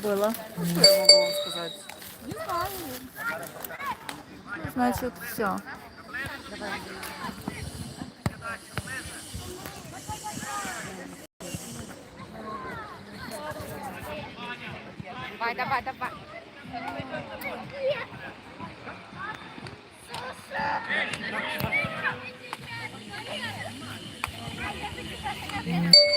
было. Что я могу вам сказать? Значит, все. Давай, давай, давай. Давай,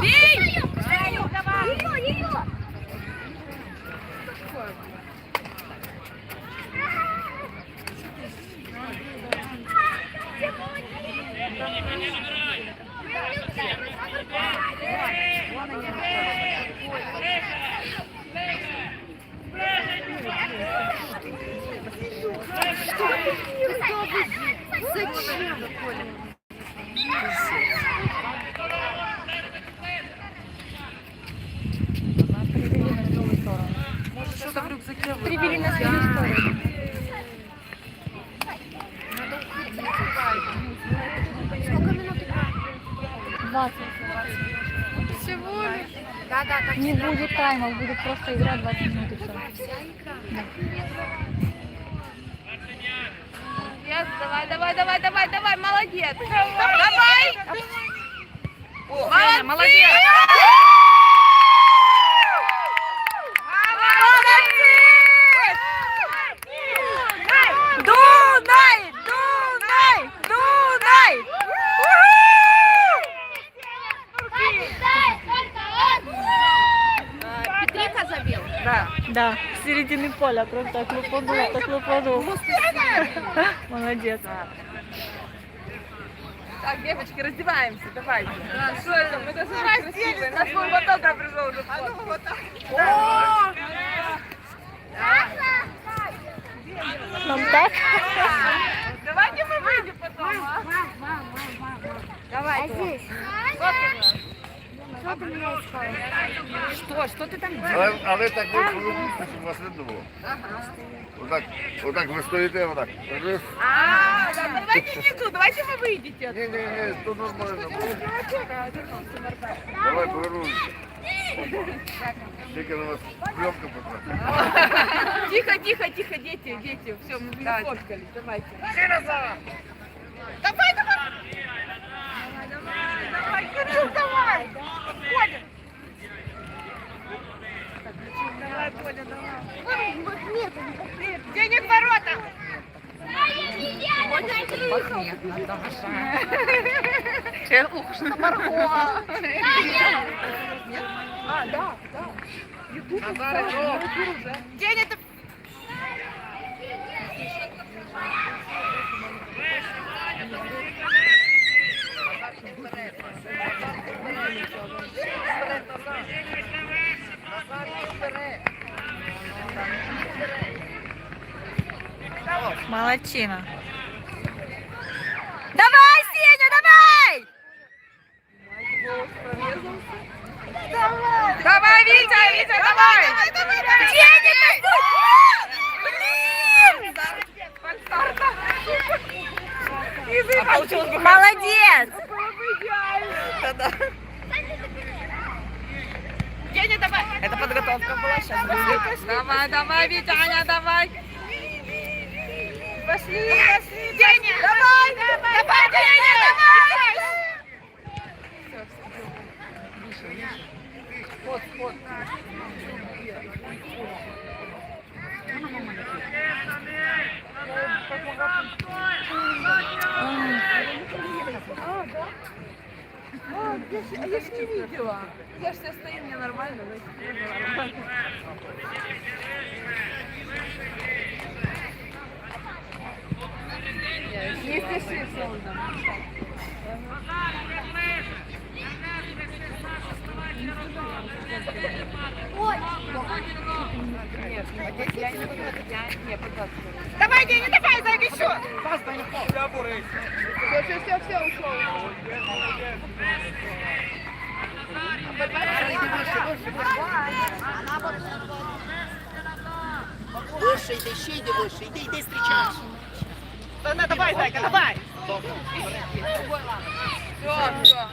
你，你。Не будет тайма, будет просто игра 20 минут и все. Yes, давай, давай, давай, давай, давай, молодец. Давай. Молодец. Молодец. Дунай! Дунай! Дунай! Петрика забил. Да. Да, с середины поля, прям так лупанул, так лупанул. Молодец. Так, девочки, раздеваемся, давайте. Да, что это? Мы должны быть красивые. Нас вон фотограф пришел уже. А ну вот так. Нам так? Давайте мы выйдем потом, а? Давай. здесь? Что? Что ты там делаешь? Але, але так ви поверніться, щоб вас видно було. Отак, отак ви стоїте, отак. Раз. А, да, давайте внизу, давайте вы выйдете. Ні, ні, ні, то нормально. Давай повернуся. Тільки на вас пленка потрапила. Тихо, тихо, тихо, дети, дети. Все, мы сфоткались, давайте. Давай, давай. Давай, давай, давай, Кирилл, давай. Давай, Коля, давай. Денег в ворота. Ух, что Марго. А, да, да. День это... Молодчина. Давай, Сеня, давай! Давай, Витя, Витя, давай! Денег! Блин! Молодец! Деня, давай! Это подготовка была сейчас. Давай, давай, Витя, Аня, давай! Пошли, пошли! Деня! Давай, давай! Давай, Деня, давай! Вот, вот. А я ж не видела. Я ж тебя стою, мне нормально. значит, нормально. Не спеши, солнце. Нет, я не буду, я не пожалуйста. Давай, Деня, давай, зайка, еще. Все, все, все, все, ушел. Вище йди, ще йди вище, йди, йди, зустрічаєш. Давай, зайка, давай. Все, все.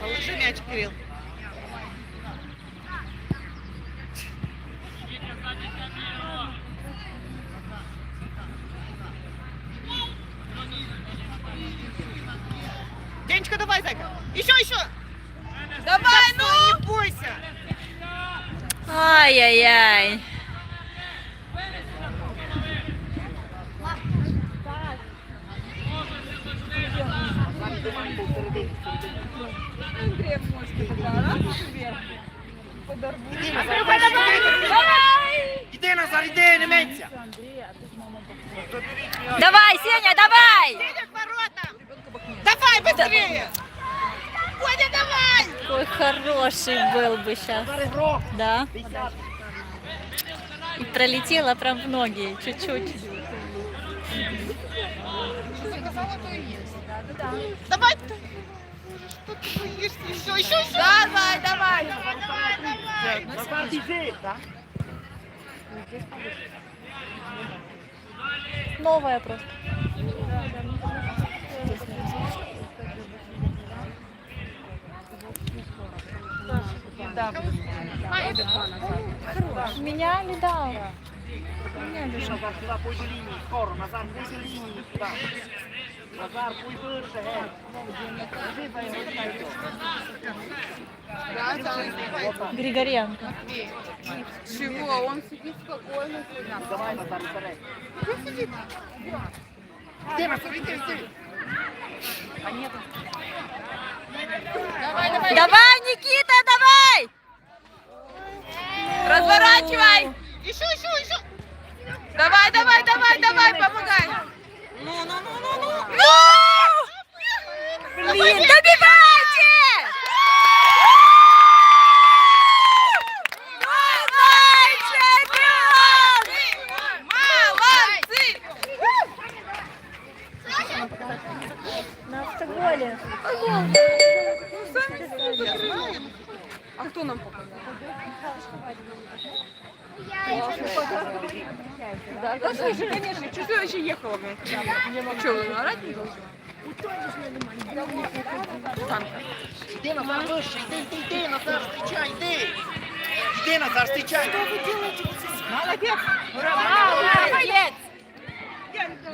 Положи м'яч, Кирил. Денечка, давай, зайка. Еще, еще. Давай, ну! Не бойся. Ай-яй-яй. Андрей Мошки такая, раз вверх. Давай, давай. Іди, Назар, іди, не менься. Давай, Сеня, давай! Деня к воротам. Давай, быстрее. Бодя, давай. Какой хороший был бы сейчас. Да. И пролетела прям в ноги, чуть-чуть. Давай. Что ты боишься? Еще, еще, еще. Давай, давай. Назар, біжи. Новая просто. Меняли, да. Назар, сюди, пойди лінії, скоро. Назар, пойди лінії, сюди. Назар, пойди вище, геть. Біжи за його, Григоренко. Чего? Он сидит спокойно. Давай, Назар, вперед. Іди, Назар, іди, іди. Давай, давай. Давай, Никита, Разворачивай. Еще, еще, еще. Давай, давай, давай, давай, помогай. Ну, ну, ну, ну, ну. Блин, добивайте! Молодцы. На автоголе. А кто нам показал? Да, да, слушай, конечно, что ты вообще ехала, блин? Что, орать не должен? Іди, Назар, вище, йди, йди, йди, Назар, зустрічай, йди. Йди, Назар, зустрічай. Молодец. Молодец!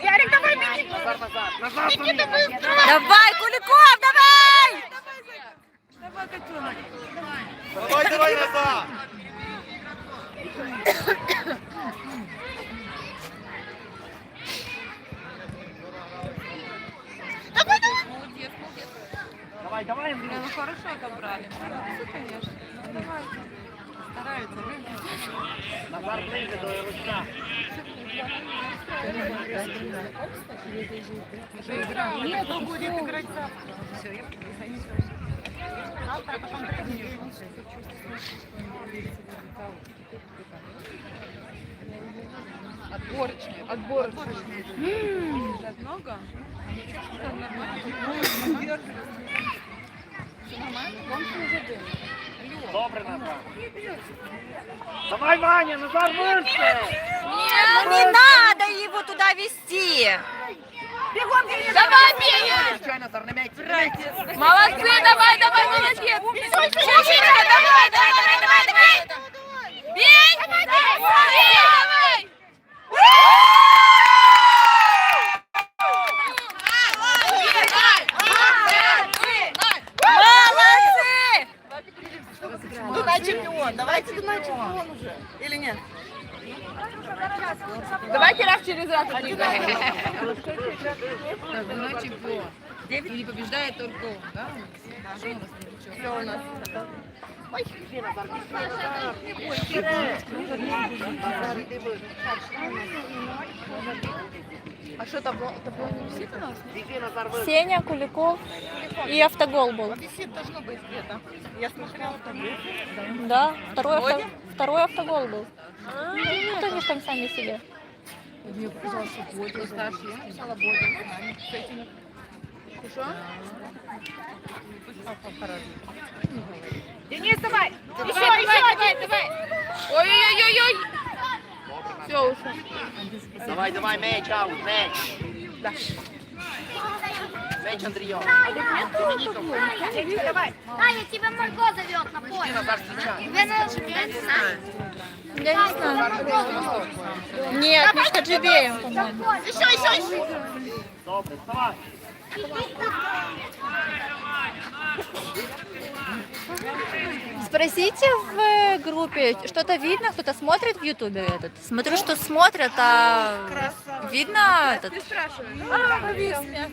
Ярик, давай, беги. Назар, Назар, Назар, Никита, Назар. быстро. Давай, Куликов, давай! Давай, котенок. Давай, Давай, Назар. Молодец, молодец. Давай, давай, Бля, ну хорошо отобрали. Молодцы, конечно. Давай. Стараются, блин. Назар, ближче до Ярослава. Нет, он будет играть Отборочные. Отборочные. М-м-м. Много? Добре, Назар. Давай, Ваня, Назар, вище. Ну не надо его туда вести. Давай, м'яйся, не м'яйся. Молодцы, давай, давай, молодец! Чеченька, давай, давай, давай, давай! Бей! Давай, давай! Молодцы! Дунай чемпион. Давайте Дунай чемпион уже. Или нет? Давайте раз через раз отвлекаем. Она чемпион. Или побеждает только он, да? Что у нас новичок? Все у нас. Іди, Назар, іди, Назар. Ой, вперед. Назар, іди вище. А что, табло, табло не висит у нас? Іди, Назар, вище. Сеня, Куликов и автогол был. Висит должно быть где-то. Я смотрела табло. Да, второй, авто- второй автогол был. Ну, вот они ж там сами себе. Мне показалось, что Бодя старше. Я написала Бодя. Что? Денис, давай! Еще, давай, давай, давай! Ой-ой-ой-ой! Все, ушел. Давай, давай, меч, аут, меч. Меч Андріон. Аня, тебя Марго зовет на поле. Я не знаю. Я не знаю. Нет, не с Хаджибеем, по-моему. Еще, еще, еще. Добре, вставай. Спросите в э, группе, что-то видно, кто-то смотрит в Ютубе этот? Смотрю, что смотрят, а видно этот? Ты спрашиваешь? А, повис мяч.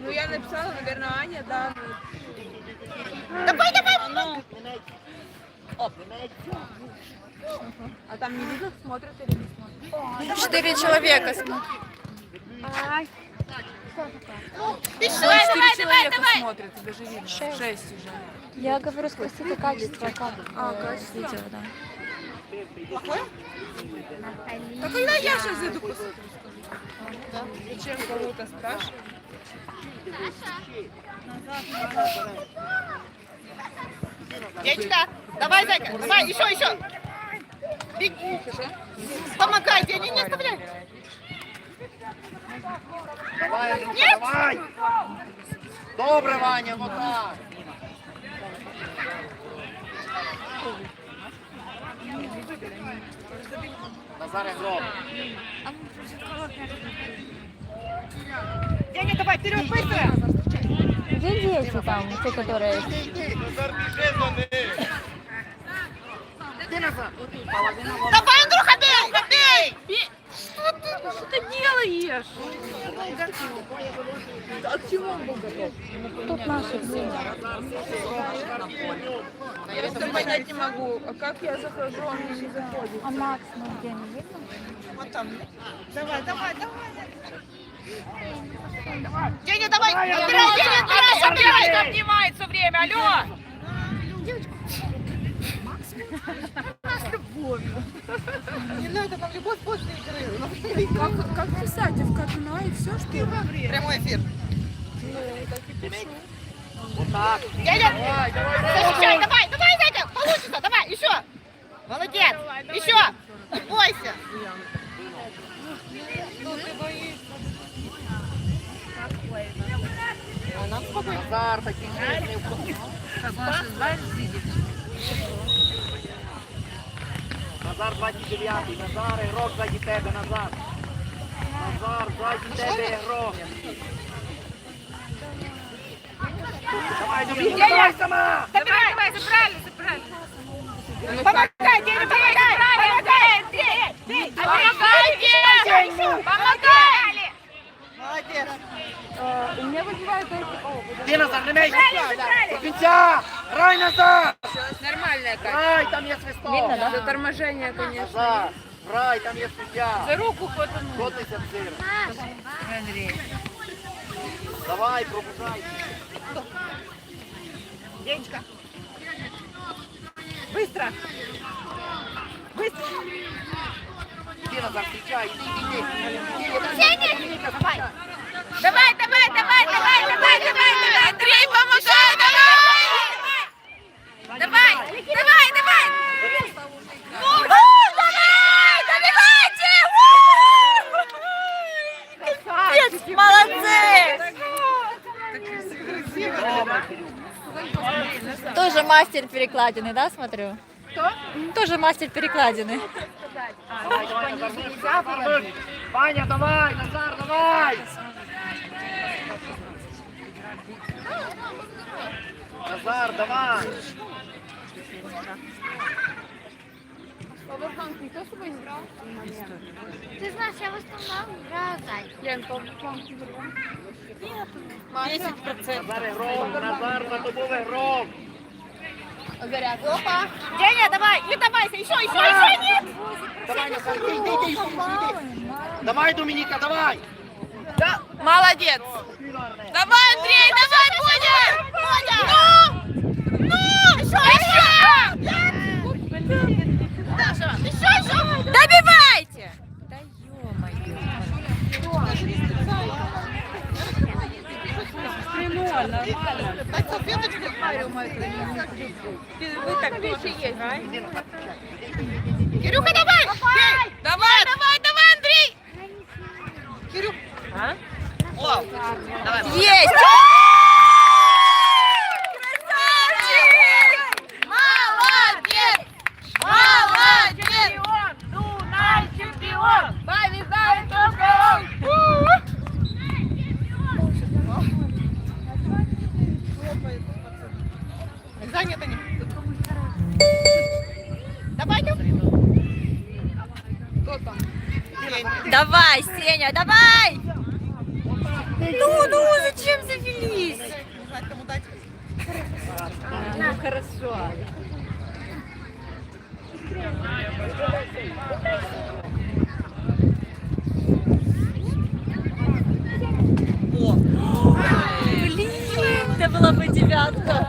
Ну, я написала, наверное, Аня, да. А там не видно, смотрят или не смотрят? Четыре человека смотрят. Давай, давай, давай, давай! Смотрят, даже видно. Шесть уже. Я говорю, спросите качество, как А, качество? видео, да. Да когда я сейчас зайду посмотрю, скажу. Зачем кого-то спрашивать? Девочка, давай, зайка, давай, еще, еще. Беги. Помогай, я не, не оставляй. Давай, Андрюха, давай. Добре, Ваня, вот так. Назар Гроб. Деня, давай, вперед, быстро. Где дети там, те, которые... Давай, Андрюха, бей, бей. Тут наши дети. Я просто понять не могу, а как я захожу, он не заходит. А Макс, ну где, не видно? Давай, давай, давай. Деня, давай, отбирай, Деня, отбирай, отбирай. Обнимает все время, алло! Не надо, нам любовь после игры. Как, как писать? Вкатна и все, что? Прямой эфир. Вот так. Деня, защищай, давай, давай, зайка, получится, давай, еще. Молодец, еще. Не бойся. Назар, такий не Назар 29, Назар, ігрок ззаді тебе, Назар. Назар, ззаді тебе ігрок. Давай, Дубінка, давай сама! Забирай, давай, забрали, забрали. Помогай, Деня, помогай. Помогай, Деня. Помогайте! Помогали! Молодец. Ти, Назар, не мей! До кінця! Грай, Назар! Нормальная как. Грай, там є свисток! Видно, да? За торможение, конечно. Назар, грай, там є суддя! За руку хватану. Котися в зир. Давай, пробужай. Денечка. Быстро. Быстро. Іди, Назар, встречай, іди, іди. Давай, давай, давай, давай, давай, давай, давай! Андрей, помогай, давай! Давай, давай, давай! Ну, давай, добивайте! Молодцы! Тоже мастер перекладины, да, смотрю? Кто? Тоже мастер перекладины. Ваня, давай, Назар, давай! Назар, давай! Пауэрбанк никто с собой не брал? Ты знаешь, я в основном играю зайку. Лен, пауэрбанк не брал? Назар гром, Назар за тобою гром. Заряд. Опа. Деня, давай, не давайся, еще, еще, еще, нет. Давай, Назар, иди, иди, иди, иди. Давай, Доминика, давай. Да, молодец. Давай, Андрей, давай, Бодя. Ну, ну, еще, еще. Даша, еще, еще. Добивайте! Да ё-моё. Вы так тоже есть, да? Кирюха, давай. Давай, давай, давай, Андрей. Есть! Молодец. Молодец. Дунай чемпион. Побеждает только он. Занято не. Давай, Давай, Сеня, давай! Ну, ну, зачем завелись? Ну, хорошо. Блин, это была бы девятка.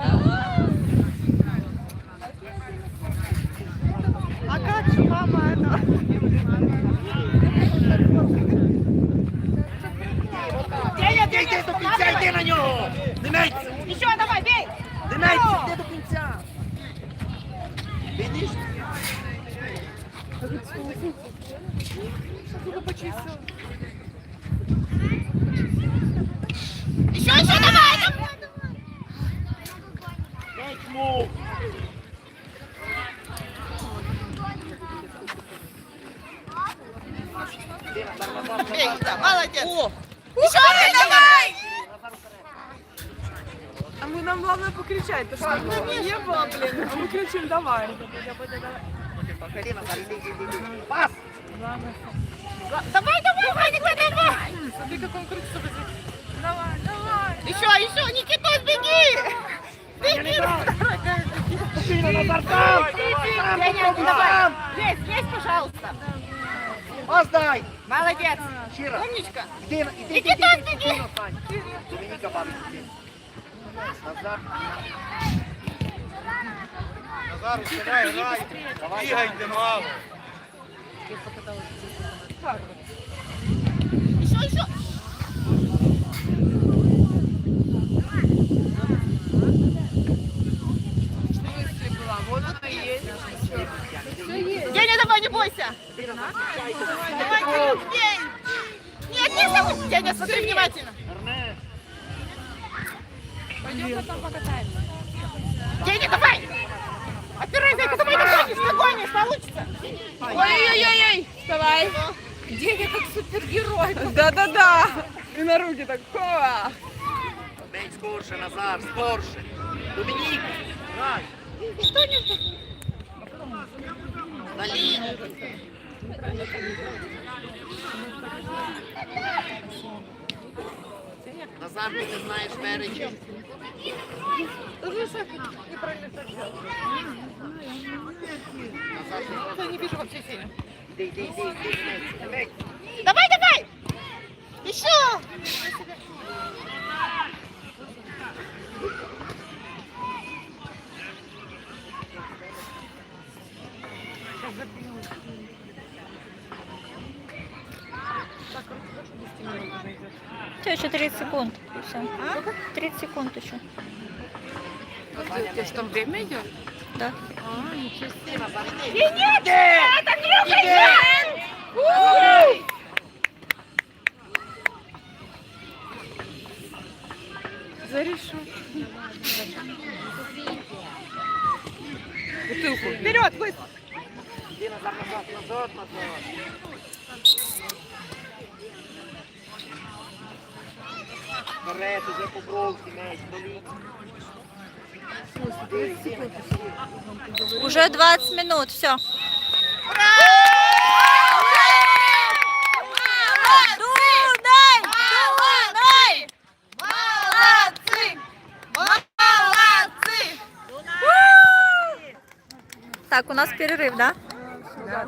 Деня, йди, йди до кінця, йди на нього. Димець, Еще давай, бей. Димець, йди до кінця. Видиш? Еще, еще давай. Дай му. Бей, да, молодец. Еще один давай. А мы нам главное покричать, то что не было, блин. А мы кричим давай. Іди, Назар, іди, іди, іди. Пас. Давай, давай, Вадик, давай. Смотри, как он крутится. Давай, давай. Еще, еще, Никита, беги. Беги. Спокійно, Назар, там. Там, Деня, попробуй, давай. там. Есть, есть, пожалуйста. Пас дай. Молодец. Ще раз. Умничка. Іди, іди, іди, іди, Нікіта, іди, біги. спокійно, Сань. Домініка бабі, іди. Назар. Назар, вставай, грай. Давай, бігайте мало. Еще, еще. Деня, давай, не бойся. Давай, бей. Нет, не забудь. Деня, смотри внимательно. Пойдем потом покатаемся. Деня, давай. Опирай, зайка, давай, догонишь, догонишь, получится. Ой-ой-ой-ой, вставай. Деня как супергерой. Да-да-да. И на руки так, хова. Бей скорше, Назар, скорше. Домінік, грай. На лінію. Назар, ти не знаєш перечі. Назар, ти Я не вижу вообще сильно. Іди, іди, іди, іди, іди. Бей. Давай, давай. Еще. Все, еще 30 секунд. и всё. 30 секунд еще. Ты что, там время идет? Да. Зарешу. Вперед, быстро. Назад, назад, назад. Вперед, уже по бровці, меч, боліть. Уже 20 минут, все. Ура! Молодцы! Молодцы! Так, у нас перерыв, да? Да,